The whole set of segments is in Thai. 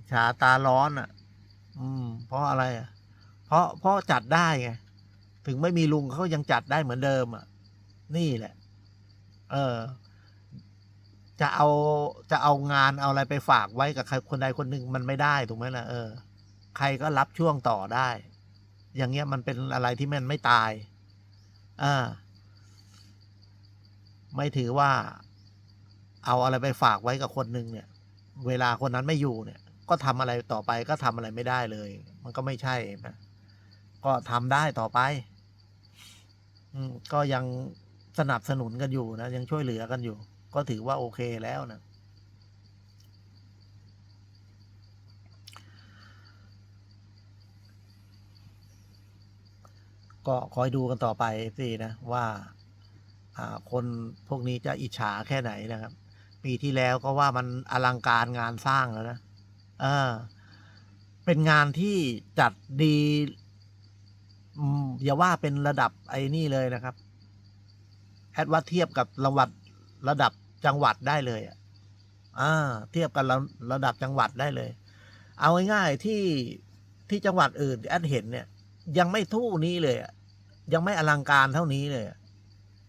อิจฉาตาร้อนอะ อืม เพราะอะไรอะ เพราะเพราะจัดได้ไงถึงไม่มีลุงเขายังจัดได้เหมือนเดิมอะ นี่แหละ เออ จะเอาจะเอางานเอาอะไรไปฝากไว้กับใครคนใดคนหนึ่งมันไม่ได้ถูกไหมล่ะเออใครก็รับช่วงต่อได้ อย่างเงี้ยมันเป็นอะไรที่มันไม่ตาย อ่า ไม่ถือว่า เอาอะไรไปฝากไว้กับคนหนึ่งเนี่ย เวลาคนนั้นไม่อยู่เนี่ย ก็ทำอะไรต่อไปก็ทำอะไรไม่ได้เลย มันก็ไม่ใช่นะก็ทำได้ต่อไป อืมก็ยังสนับสนุนกันอยู่นะ ยังช่วยเหลือกันอยู่ ก็ถือว่าโอเคแล้วนะก็คอยดูกันต่อไปสินะว่าคนพวกนี้จะอิจฉาแค่ไหนนะครับ ปีที่แล้วก็ว่ามันอลังการงานสร้างแล้วนะ ออเป็นงานที่จัดดีอย่าว่าเป็นระดับไอ้นี่เลยนะครับ แอดว่าเทียบกับระวัดระดับจังหวัดได้เลยอะอ่าเทียบกับระระดับจังหวัดได้เลย เอาง่ายๆที่ที่จังหวัดอื่นแอดเห็นเนี่ย ยังไม่ทู่นี้เลยอะยังไม่อลังการเท่านี้เลยอะ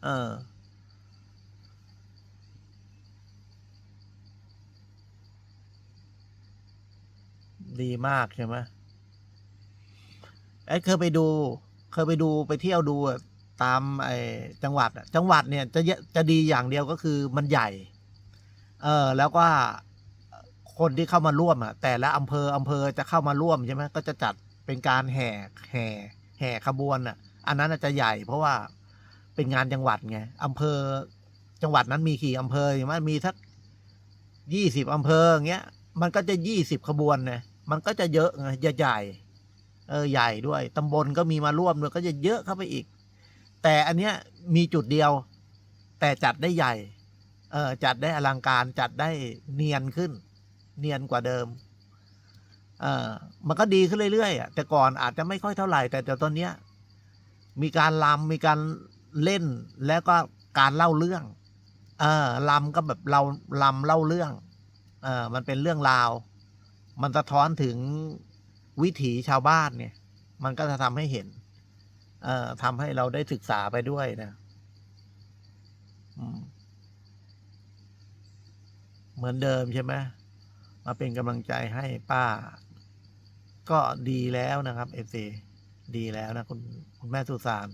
เออ ดีมากใช่ไหมไอ้เคยไปดู เคยไปดูไปเที่ยวดูตามไอ้จังหวัดอะจังหวัดเนี่ยจะจะดีอย่างเดียวก็คือมันใหญ่ เออแล้วก็คนที่เข้ามาร่วมอะ แต่ละอำเภออำเภอจะเข้ามาร่วมใช่ไหมก็จะจัดเป็นการแห่แห่แห่ขบวนอะ อันนั้นจะใหญ่ เพราะว่าเป็นงานจังหวัดไงอำเภอจังหวัดนั้นมีกี่อำเภอใช่ไหมมีสักยี่สิบอำเภออย่างเงี้ย มันก็จะยี่สิบขบวนเนี่ย มันก็จะเยอะไงใหญ่เออใหญ่ด้วยตำบลก็มีมาร่วมด้วยก็จะเยอะเข้าไปอีก แต่อันเนี้ยมีจุดเดียว แต่จัดได้ใหญ่เออจัดได้อลังการจัดได้เนียนขึ้น เนียนกว่าเดิมเออมันก็ดีขึ้นเรื่อยๆแต่ก่อนอาจจะไม่ค่อยเท่าไหร่ แต่เดี๋ยวตอนเนี้ยมีการลำมีการเล่นแล้วก็การเล่าเรื่องเออลำก็แบบเราลำเล่าเรื่องเออมันเป็นเรื่องราว มันสะท้อนถึงวิถีชาวบ้านเนี่ย มันก็จะทำให้เห็น เอ่อทำให้เราได้ศึกษาไปด้วยนะเหมือนเดิมใช่ไหมมาเป็นกำลังใจให้ป้า ก็ดีแล้วนะครับเอฟซีดีแล้วนะคุณคุณแม่สุสาน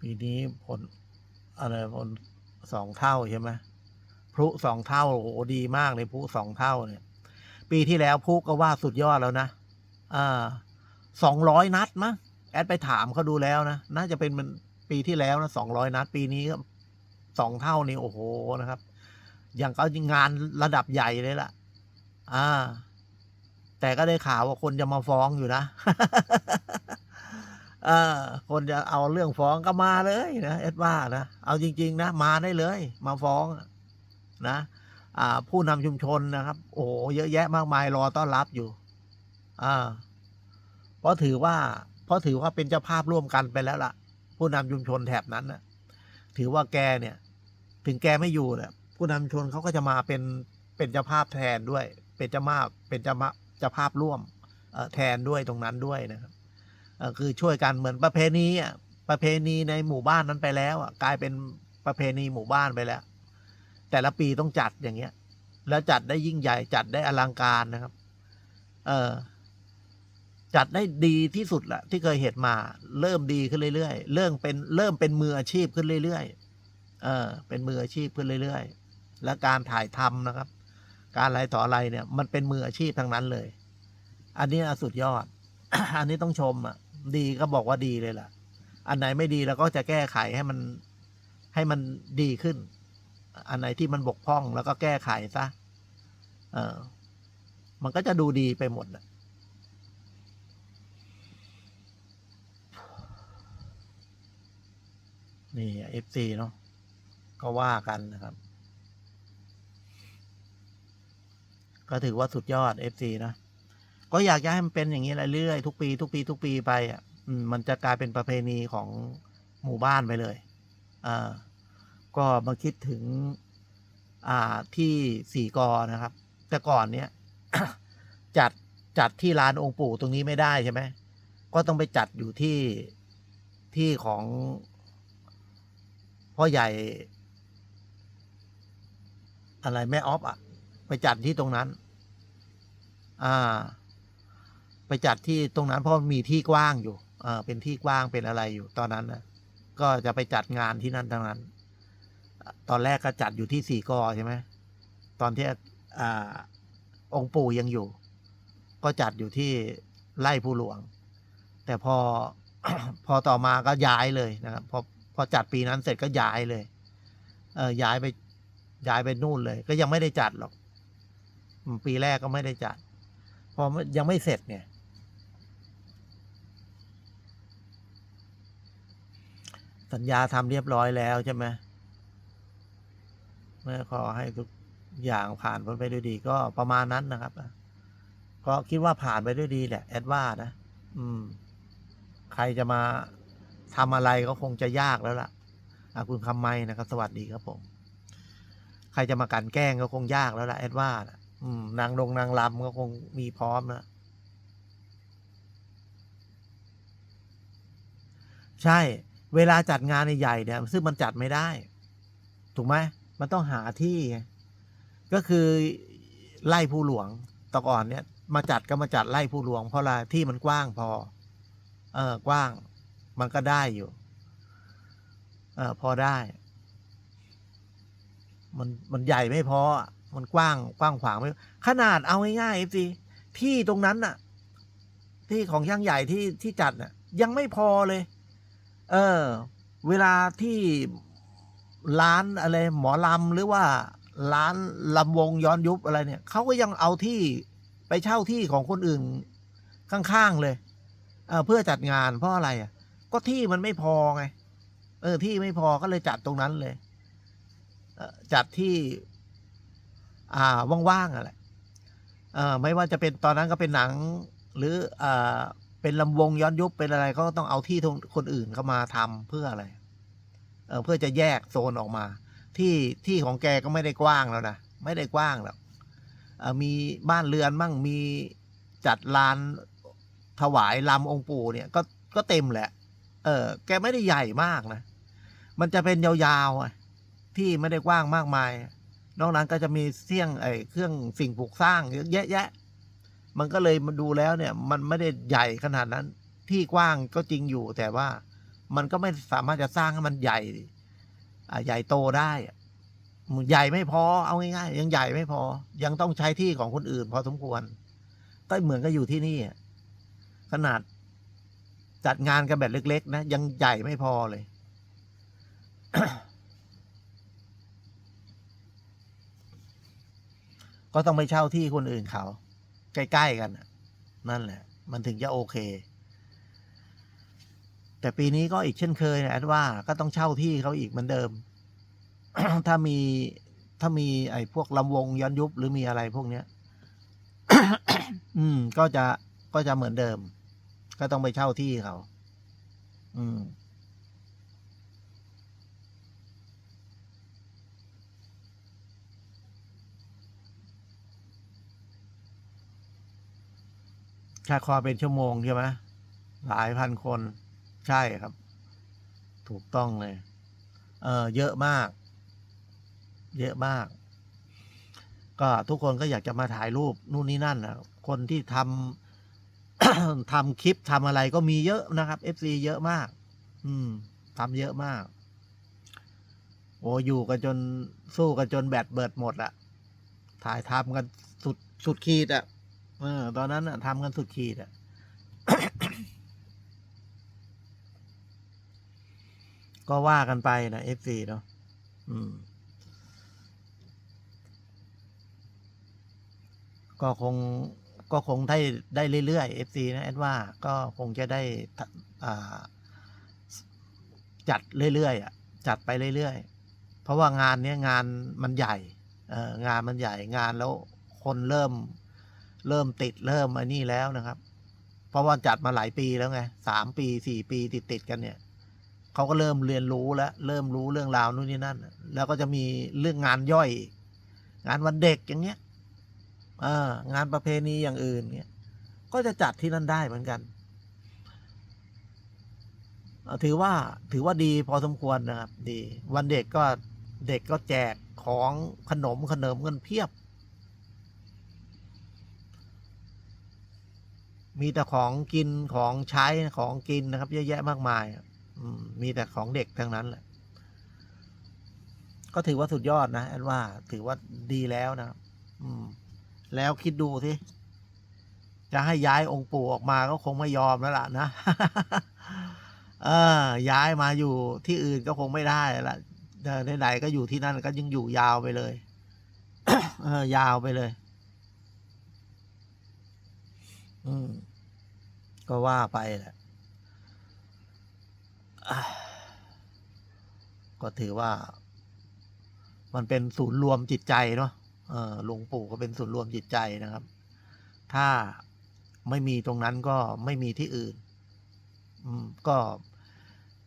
ปีนี้ผล อะไรผลสองเท่าใช่ไหมพลุสองเท่าโอ้ดีมากเลยพลุสองเท่าเนี่ย ปีที่แล้วพลุก็ว่าสุดยอดแล้วนะอ่าสองร้อยนัดมั้งแอดไปถามเขาดูแล้วนะน่าจะเป็นมันปีที่แล้วนะสองร้อยนัด ปีนี้ก็สองเท่านี่โอ้โหนะครับ อย่างก็งานระดับใหญ่เลยล่ะ อ่า แต่ก็ได้ข่าวว่าคนจะมาฟ้องอยู่นะ เออ คนจะเอาเรื่องฟ้องก็มาเลยนะเอ็ดว่านะเอาจริง ๆ นะ มาได้เลย มาฟ้องนะอ่าผู้นำชุมชนนะครับ โอ้เยอะแยะมากมายรอต้อนรับอยู่อ่าเพราะถือว่าเพราะถือว่าเป็นเจ้าภาพร่วมกันไปแล้วล่ะ ผู้นำชุมชนแถบนั้นนะถือว่าแกเนี่ย ถึงแกไม่อยู่เนี่ยผู้นำชุมชนเขาก็จะมาเป็นเป็นเจ้าภาพแทนด้วย เป็นเจ้าภาเป็นเจ้ามาเจ้าภาพร่วมแทนด้วยตรงนั้นด้วยนะครับ คือช่วยกันเหมือนประเพณีอะประเพณีในหมู่บ้านนั้นไปแล้วอะกลายเป็นประเพณีหมู่บ้านไปแล้ว แต่ละปีต้องจัดอย่างเงี้ย แล้วจัดได้ยิ่งใหญ่จัดได้อลังการนะครับ เออจัดได้ดีที่สุดละที่เคยเห็นมา เริ่มดีขึ้นเรื่อยๆเริ่มเป็นเริ่มเป็นมืออาชีพขึ้นเรื่อยๆเออ เป็นมืออาชีพขึ้นเรื่อยๆ และการถ่ายทำนะครับ การอะไรต่ออะไรเนี่ย มันเป็นมืออาชีพทั้งนั้นเลย อันนี้สุดยอด อันนี้ต้องชมอะ ดีก็บอกว่าดีเลยล่ะ อันไหนไม่ดีเราก็จะแก้ไขให้มันให้มันดีขึ้น อันไหนที่มันบกพร่องแล้วก็แก้ไขซะเออ มันก็จะดูดีไปหมดน่ะนี่เอฟซีเนาะก็ว่ากันนะครับ ก็ถือว่าสุดยอดเอฟซีนะ ก็อยากจะให้มันเป็นอย่างนี้เรื่อยๆทุกปีทุกปีทุกปีไปอะมมันจะกลายเป็นประเพณีของหมู่บ้านไปเลยอ่าก็มาคิดถึง อ่าที่สี่กอนะครับ แต่ก่อนเนี้ยจัดจัดที่ลานองค์ปู่ตรงนี้ไม่ได้ใช่ไหมก็ต้องไปจัดอยู่ที่ที่ของพ่อใหญ่ อะไรแม่ออฟอะไปจัดที่ตรงนั้น อ่า ไปจัดที่ตรงนั้นเพราะมีที่กว้างอยู่เออเป็นที่กว้างเป็นอะไรอยู่ตอนนั้นนะก็จะไปจัดงานที่นั่นทั้งนั้น ตอนแรกก็จัดอยู่ที่สี่กอใช่ไหมตอนที่อ่าองค์ปู่ยังอยู่ ก็จัดอยู่ที่ไร่ผู้หลวง แต่พอพอต่อมาก็ย้ายเลยนะครับพอพอจัดปีนั้นเสร็จก็ย้ายเลย เออย้ายไปย้ายไปนู่นเลย ก็ยังไม่ได้จัดหรอก ปีแรกก็ไม่ได้จัด พอยังไม่เสร็จเนี่ย สัญญาทำเรียบร้อยแล้วใช่ไหมเมื่อขอให้ทุกอย่างผ่านพ้นไปด้วยดีก็ประมาณนั้นนะครับก็คิดว่าผ่านไปด้วยดีแหละแอดว่านะ อืม ใครจะมาทำอะไรก็คงจะยากแล้วล่ะอะคุณคำไม้นะครับ สวัสดีครับผม ใครจะมากันแกล้งก็คงยากแล้วล่ะแอดว่านะอืม นางดงนางลำก็คงมีพร้อมนะใช่ เวลาจัดงานใหญ่เนี่ยซึ่งมันจัดไม่ได้ ถูกไหมมันต้องหาที่ ก็คือไล่ผู้หลวงตะก่อนเนี่ย มาจัดก็มาจัดไล่ผู้หลวง เพราะอะไรที่มันกว้างพอ เออกว้าง มันก็ได้อยู่ เออพอได้ มันมันใหญ่ไม่พอมันกว้างกว้างขวางไม่ขนาดเอาง่ายๆเอฟซีที่ตรงนั้นน่ะ ที่ของย่างใหญ่ที่ที่จัดน่ะ ยังไม่พอเลย เออ เวลาที่ร้านอะไร หมอลำหรือว่าร้านลำวงย้อนยุบอะไรเนี่ยเขาก็ยังเอาที่ไปเช่าที่ของคนอื่นข้างๆเลยเออเพื่อจัดงานเพราะอะไรอะ ก็ที่มันไม่พอไง เออ ที่ไม่พอก็เลยจัดตรงนั้นเลยจัดที่ อ่าว่างๆอะไรไม่ว่าจะเป็นตอนนั้นก็เป็นหนัง หรืออ่า เป็นลำวงย้อนยุบเป็นอะไรเขาก็ต้องเอาที่คนอื่นเข้ามาทำเพื่ออะไร เออเพื่อจะแยกโซนออกมา ที่ที่ของแกก็ไม่ได้กว้างแล้วนะไม่ได้กว้างแล้วมีบ้านเรือนมั่งมีจัดลานถวายลำองค์ปู่เนี่ยก็ก็เต็มแหละ เออ แกไม่ได้ใหญ่มากนะ มันจะเป็นยาวๆที่ไม่ได้กว้างมากมาย นอกนั้นก็จะมีเสี่ยงไอ้เครื่องสิ่งปลูกสร้างเยอะแยะแยะ มันก็เลยมาดูแล้วเนี่ย มันไม่ได้ใหญ่ขนาดนั้น ที่กว้างก็จริงอยู่ แต่ว่ามันก็ไม่สามารถจะสร้างให้มันใหญ่ใหญ่โตได้ใหญ่ไม่พอเอาง่ายๆยังใหญ่ไม่พอ ยังต้องใช้ที่ของคนอื่น พอสมควรก็เหมือนก็อยู่ที่นี่ขนาดจัดงานกันแบบเล็ก ๆ นะ ยังใหญ่ไม่พอเลย ก็ต้องไปเช่าที่คนอื่นเขา ใกล้ๆกันนั่นแหละ มันถึงจะโอเค แต่ปีนี้ก็อีกเช่นเคยนะแอดว่าก็ต้องเช่าที่เขาอีกเหมือนเดิม ถ้ามีถ้ามีไอ้พวกลำวงย้อนยุบหรือมีอะไรพวกเนี้ย อืม ก็จะก็จะเหมือนเดิม ก็ต้องไปเช่าที่เขา อืม ค่าคอเป็นชั่วโมงใช่ไหมหลายพันคนใช่ครับ ถูกต้องเลย เออเยอะมาก เยอะมาก ก็ทุกคนก็อยากจะมาถ่ายรูปนู่นนี่นั่นนะคนที่ทำทำคลิปทำอะไรก็มีเยอะนะครับ FC เยอะมาก อืมทำเยอะมาก โอ้อยู่กันจนสู้กันจนแบตเบิดหมดอะถ่ายทำกันสุดสุดขีดอะ ออ ตอนนั้นอะทำกันสุดขีดอะก็ว่ากันไปนะ FC เนาะอืม ก็คงก็คงได้ได้เรื่อยๆ FC นะแอดว่า ก็คงจะได้อ่าจัดเรื่อยๆอะ จัดไปเรื่อยๆ เพราะว่างานเนี้ยงานมันใหญ่ เอองานมันใหญ่งานแล้วคนเริ่ม เริ่มติดเริ่มอันนี้แล้วนะครับ เพราะว่าจัดมาหลายปีแล้วไงสามปีสี่ปีติดติดกันเนี่ยเขาก็เริ่มเรียนรู้แล้วเริ่มรู้เรื่องราวนู่นนี่นั่น แล้วก็จะมีเรื่องงานย่อย งานวันเด็กอย่างเงี้ยงานประเพณีอย่างอื่นเงี้ยก็จะจัดที่นั่นได้เหมือนกัน ถือว่าถือว่าดีพอสมควรนะครับ ดี วันเด็กก็เด็กก็แจกของขนมขนมกันเพียบ มีแต่ของกินของใช้ของกินนะครับ เยอะแยะมากมายมีแต่ของเด็กทั้งนั้นแหละ ก็ถือว่าสุดยอดนะแอนว่าถือว่าดีแล้วนะอืม แล้วคิดดูสิจะให้ย้ายองค์ปู่ออกมาก็คงไม่ยอมแล้วล่ะนะเออ ย้ายมาอยู่ที่อื่นก็คงไม่ได้ละไหนๆก็อยู่ที่นั่นก็ยังอยู่ยาวไปเลย เออ ยาวไปเลย อืม ก็ว่าไปแหละก็ถือว่า มันเป็นศูนย์รวมจิตใจเนาะเออหลวงปู่ก็เป็นศูนย์รวมจิตใจนะครับ ถ้าไม่มีตรงนั้นก็ไม่มีที่อื่น อืม ก็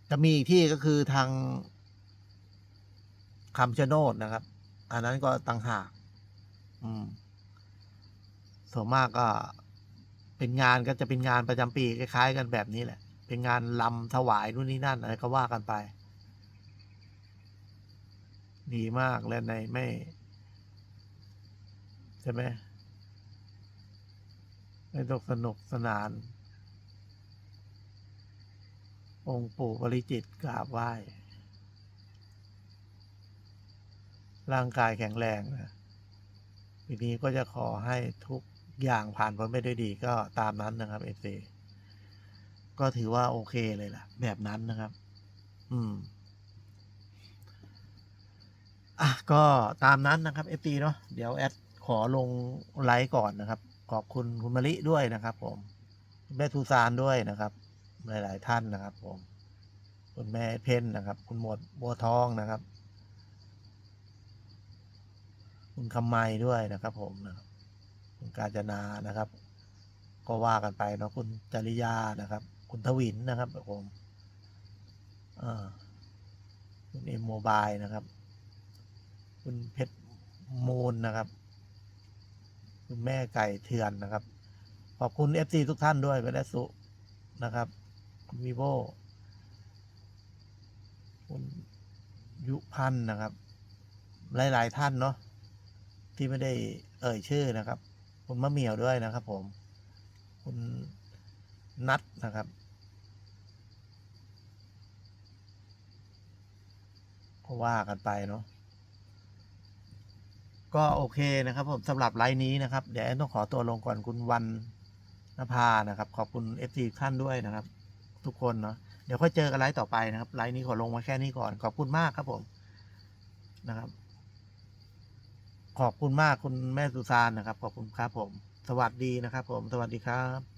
จะมีที่ก็คือทางคำชะโนดนะครับ อันนั้นก็ต่างหาก อืมส่วนมากก็ เป็นงานก็จะเป็นงานประจำปีคล้ายๆ กันแบบนี้แหละ เป็นงานลำถวายนู่นนี่นั่นอะไรก็ว่ากันไป ดีมากและในไม่ใช่ไหมไม่ตกสนุกสนาน องค์ปู่ปริจิตกราบไหว้ ร่างกายแข็งแรงนะทีนี้ก็จะขอให้ทุก อย่างผ่านพ้นไปด้วยดีก็ตามนั้นนะครับเอฟซีก็ถือว่าโอเคเลยล่ะ แบบนั้นนะครับ อืม อะ ก็ตามนั้นนะครับเอฟซีเนาะเดี๋ยวแอดขอลงไลฟ์ก่อนนะครับ ขอบคุณคุณมะลิด้วยนะครับ ผมแม่ทูซานด้วยนะครับ หลาย ๆ ท่านนะครับ ผม คุณแม่เพนนะครับ คุณหมวดบัวทองนะครับ คุณคำไมด้วยนะครับ ผมนะครับ คุณกาญจนานะครับ ก็ว่ากันไปเนาะคุณจริยานะครับ คุณทวินนะครับผมเอ่อคุณเอ็มโมบายนะครับ คุณเพชรมูลนะครับ คุณแม่ไก่เถื่อนนะครับ ขอบคุณเอฟซีทุกท่านด้วยไปและสุนะครับคุณวีโวคุณยุพันธ์นะครับ หลาย ๆ ท่านเนาะที่ไม่ได้เอ่ยชื่อนะครับ คุณมะเหมียวด้วยนะครับ ผม คุณนัทนะครับ ก็ว่ากันไปเนาะก็โอเคนะครับ ผมสำหรับไลน์นี้นะครับ เดี๋ยวแอนต้องขอตัวลงก่อนคุณวันนภานะครับ ขอบคุณเอฟซีท่านด้วยนะครับ ทุกคนเนาะเดี๋ยวค่อยเจอกันไลฟ์ต่อไปนะครับไลน์นี้ขอลงมาแค่นี้ก่อนขอบคุณมากครับผมนะครับ ขอบคุณมากคุณแม่สุซานนะครับ ขอบคุณครับผม สวัสดีนะครับผม สวัสดีครับ